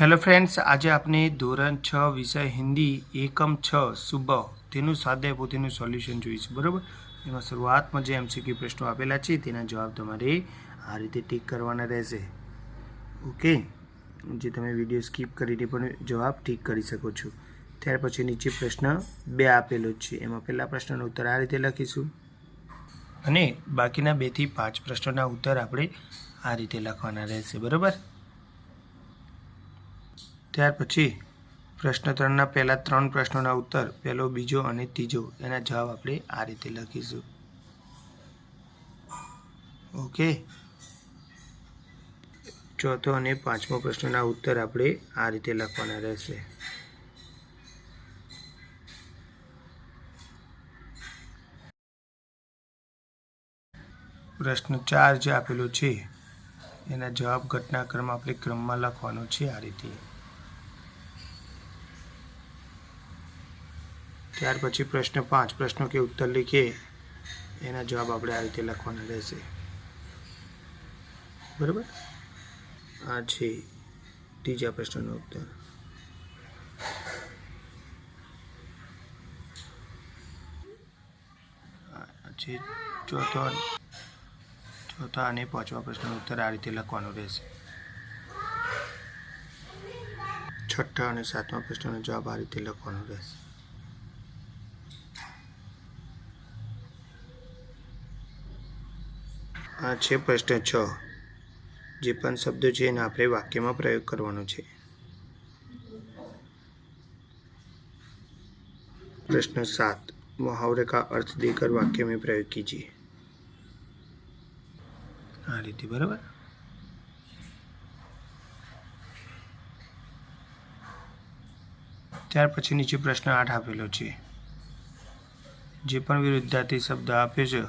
Hello friends, આજે આપણે ધોરણ છ વિષય હિન્દી એકમ છ સુબહ તેનું સ્વાધ્યાય પોતેનું સોલ્યુશન જોઈશું, બરાબર? એમાં શરૂઆતમાં જે એમસીક્યુ પ્રશ્નો આપેલા છે, તેના જવાબ તમારે આ રીતે ટીક કરવાના રહેશે. ઓકે? જે તમે વીડિયો સ્કીપ કરીને પણ જવાબ ટીક કરી શકો છો. ત્યાર પછી નીચે પ્રશ્ન બે આપેલો જ છે, એમાં પહેલા પ્રશ્નનો ઉત્તર આ રીતે લખીશું. અને બાકીના બેથી પાંચ પ્રશ્નોના ઉત્તર આપણે આ રીતે લખવાના રહેશે, બરાબર? ત્યાર પછી પ્રશ્ન ત્રણના પહેલા ત્રણ પ્રશ્નોના ઉત્તર, પહેલો, બીજો અને ત્રીજો. એના જવાબ આપણે આ રીતે લખીશું. ઓકે? ચોથો અને પાંચમો પ્રશ્નના ઉત્તર આપણે આ રીતે લખવાના રહેશે. પ્રશ્ન ચાર જે આપેલો છે, એના જવાબ ઘટનાક્રમ આપણે ક્રમમાં લખવાનો છે આ રીતે. ત્યાર પછી પ્રશ્ન પાંચ, પ્રશ્નો કે ઉત્તર લીખીએ. એના જવાબ આપણે આ રીતે લખવાના રહેશે. બરાબર? આ છે ત્રીજા પ્રશ્નનો ઉત્તર. છે ચોથો ચોથા અને પાંચમા પ્રશ્નનો ઉત્તર આ રીતે લખવાનો રહેશે. છઠ્ઠા અને સાતમા પ્રશ્નનો જવાબ આ રીતે લખવાનો રહેશે. આ છે પ્રશ્ન છ જે પણ શબ્દો છે એને આપણે વાક્યમાં પ્રયોગ કરવાનો છે प्रश्न सात मुहावरे का अर्थ देकर वाक्य में प्रयोग कीजिए આ રીતે બરાબર ત્યાર પછી નીચે પ્રશ્ન આઠ આપેલો છે જે પણ વિરુદ્ધાર્થી શબ્દ આપ્યો છે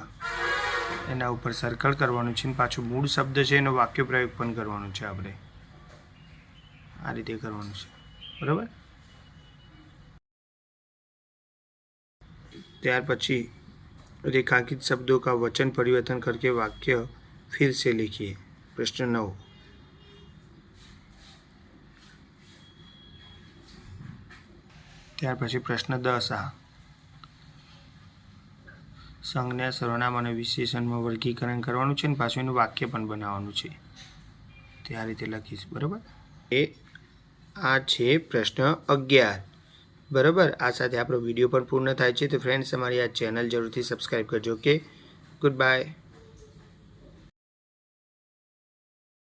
એના ઉપર સર્કલ કરવાનું છે અને પાછો મૂળ શબ્દ છે એનો વાક્ય પ્રયોગ પણ કરવાનો છે આપણે. આ રીતે કરવાનું છે. બરાબર? ત્યાર પછી રેખાંકિત શબ્દો કા વચન પરિવર્તન કરકે વાક્ય ફિર સે લિખીએ. પ્રશ્ન નવ. ત્યાર પછી પ્રશ્ન દસ આ. સંજ્ઞા સર્વનામ અને વિશેષણમાં વર્ગીકરણ કરવાનું છે અને પાછું એનું વાક્ય પણ બનાવવાનું છે. તે આ રીતે લખીશ, બરાબર? એ આ છે પ્રશ્ન અગિયાર. બરાબર? આ સાથે આપણો વીડિયો પણ પૂર્ણ થાય છે. તો ફ્રેન્ડ્સ તમારી આ ચેનલ જરૂરથી સબસ્ક્રાઈબ કરજો ઓકે ગુડ બાય